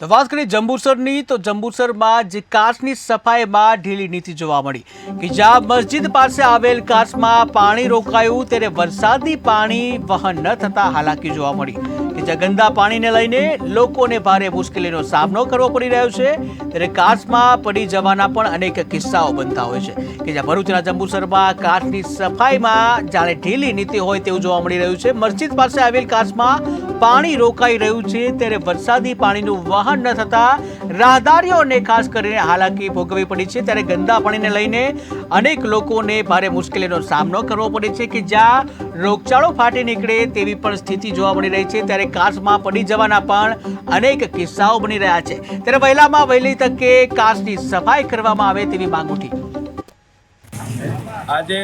તો વાત કરીએ જંબુસરની, તો જંબુસરમાં જે કાચની સફાઈમાં ઢીલી નીતિ જોવા મળી કે જ્યાં મસ્જિદ પાસે આવેલ કાચમાં પાણી રોકાયું, ત્યારે વરસાદી પાણી વહન ન થતા હાલાકી જોવા મળી. કે ગંદા પાણીને લઈને લોકોને ભારે મુશ્કેલીનો સામનો કરવો પડી રહ્યો છે. ત્યારે કાચમાં પડી જવાના પણ અનેક કિસ્સાઓ બનતા હોય છે. કે જ્યાં ભરૂચના જંબુસરમાં કાચની સફાઈમાં જાણે ઢીલી નીતિ હોય તેવું જોવા મળી રહ્યું છે. મસ્જિદ પાસે આવેલ કાચમાં પાણી રોકાઈ રહ્યું છે. ત્યારે વરસાદી પાણીનું વહન ન થતા રાહદારીઓને ખાસ કરીને હાલાકી ભોગવવી પડી છે. ત્યારે ગંદા પાણીને લઈને અનેક લોકોને ભારે મુશ્કેલીનો સામનો કરવો પડે છે કે જ્યાં રોગચાળો ફાટી નીકળે તેવી પણ સ્થિતિ જોવા મળી રહી છે. ત્યારે કાચમાં પડી જવાના પણ અનેક કિસ્સાઓ બની રહ્યા છે. ત્યારે વહેલામાં વહેલી તકે કાસની સફાઈ કરવામાં આવે તેવી માંગ ઉઠી. આજે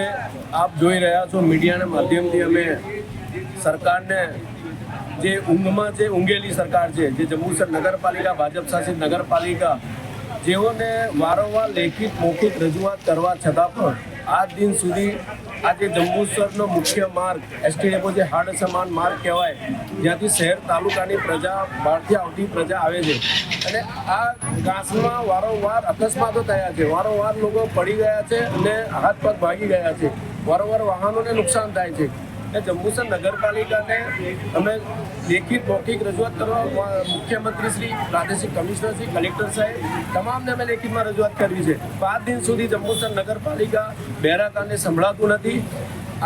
આપ જોઈ રહ્યા છો, મીડિયાના માધ્યમથી અમે સરકારને જે ઊંઘમાં જે ઊંઘેલી સરકાર છે, જે જંબુસર નગરપાલિકા, ભાજપ શાસિત નગરપાલિકા, જેઓને વારંવાર લેખિત મૌખિક રજૂઆત કરવા છતાં પણ આજ દિન સુધી આજે જંબુસરનો મુખ્ય માર્ગ એસટી ડેપો જે હાડ સમાન માર્ગ કહેવાય, જ્યાંથી શહેર તાલુકાની પ્રજા, બહારથી આવતી પ્રજા આવે છે. અને આ ઘાસમાં વારંવાર અકસ્માતો થયા છે. વારંવાર લોકો પડી ગયા છે અને હાથ પગ ભાગી ગયા છે. વારંવાર વાહનોને નુકસાન થાય છે. એ જંબુસર નગરપાલિકાને અમે લેખિત મૌખિક રજૂઆત કરવા મુખ્યમંત્રી શ્રી, પ્રાદેશિક કમિશનર શ્રી, કલેક્ટર સાહેબ, તમામને અમે લેખિતમાં રજૂઆત કરવી છે. પાંચ દિન સુધી જંબુસર નગરપાલિકા બેરાકારને સંભળાતું નથી.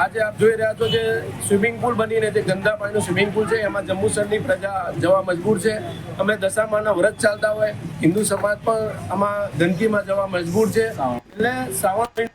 આજે આપ જોઈ રહ્યા છો જે સ્વિમિંગ પુલ બનીને જે ગંદા પાણીનું સ્વિમિંગ પુલ છે, એમાં જંબુસરની પ્રજા જવા મજબૂર છે. અમે દશામાના વ્રત ચાલતા હોય, હિન્દુ સમાજ પણ આમાં ગંદકીમાં જવા મજબૂર છે. એટલે શ્રાવણ